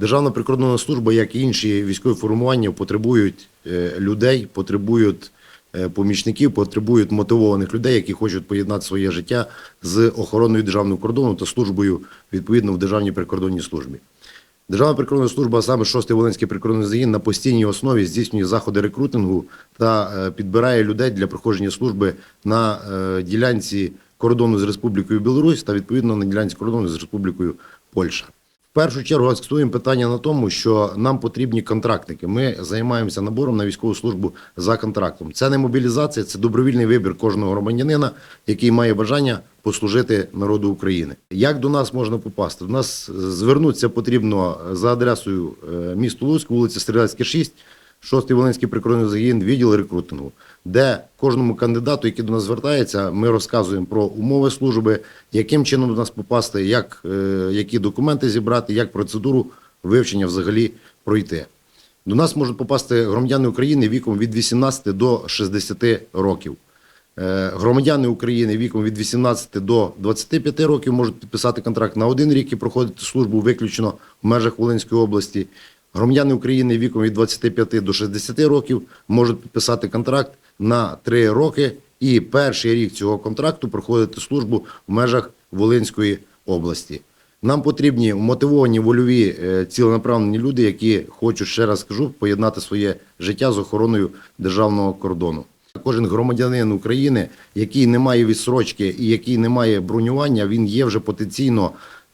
Державна прикордонна служба, як і інші військові формування, потребують е, людей, потребують е, помічників, потребують мотивованих людей, які хочуть поєднати своє життя з охороною державного кордону та службою відповідно в Державній прикордонній службі. Державна прикордонна служба, а саме 6-й Волинський прикордонний загін, на постійній основі здійснює заходи рекрутингу та е, підбирає людей для проходження служби на ділянці кордону з Республікою Білорусь та відповідно на ділянці кордону з Республікою Польща. В першу чергу акцентуємо питання на тому, що нам потрібні контрактники. Ми займаємося набором на військову службу за контрактом. Це не мобілізація, це добровільний вибір кожного громадянина, який має бажання послужити народу України. Як до нас можна попасти? До нас звернутися потрібно за адресою е, місто Луцьк, вулиця Стрілецька, 6, 6-й Волинський прикордонний загін, відділ рекрутингу, де кожному кандидату, який до нас звертається, ми розказуємо про умови служби, яким чином до нас попасти, як, е, які документи зібрати, як процедуру вивчення взагалі пройти. До нас можуть попасти громадяни України віком від 18 до 60 років. Е, Громадяни України віком від 18 до 25 років можуть підписати контракт на один рік і проходити службу виключно в межах Волинської області. Громадяни України віком від 25 до 60 років можуть підписати контракт на 3 роки і перший рік цього контракту проходити службу в межах Волинської області. Нам потрібні мотивовані вольові е, ціленаправлені люди, які хочуть, ще раз скажу, поєднати своє життя з охороною державного кордону. Кожен громадянин України, який не має відсрочки і який не має бронювання, він є вже потенційно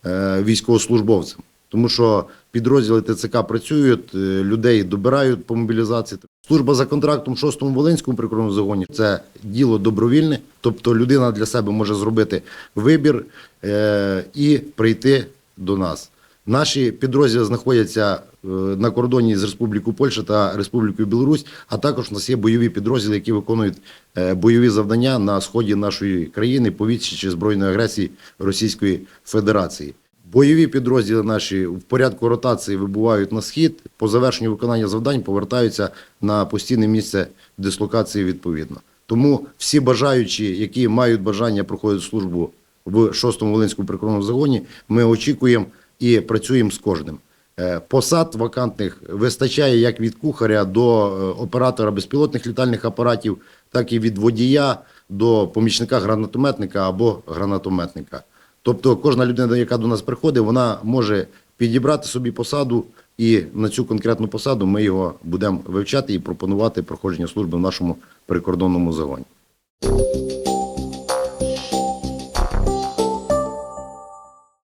е, військовослужбовцем. Тому що підрозділи ТЦК працюють, е, людей добирають по мобілізації. Служба за контрактом в 6-му Волинському прикордонному загоні це діло добровільне, тобто людина для себе може зробити вибір е, і прийти до нас. Наші підрозділи знаходяться е, на кордоні з Республікою Польща та Республікою Білорусь, а також у нас є бойові підрозділи, які виконують бойові завдання на сході нашої країни по відсічі збройної агресії Російської Федерації. Бойові підрозділи наші в порядку ротації вибувають на схід. По завершенню виконання завдань повертаються на постійне місце дислокації відповідно. Тому всі бажаючі, які мають бажання проходити службу в 6-му Волинському прикордонному загоні, ми очікуємо і працюємо з кожним. Е, Посад вакантних вистачає як від кухаря до е, оператора безпілотних літальних апаратів, так і від водія до помічника гранатометника або гранатометника. Тобто кожна людина, яка до нас приходить, вона може підібрати собі посаду, і на цю конкретну посаду ми його будемо вивчати і пропонувати проходження служби в нашому прикордонному загоні.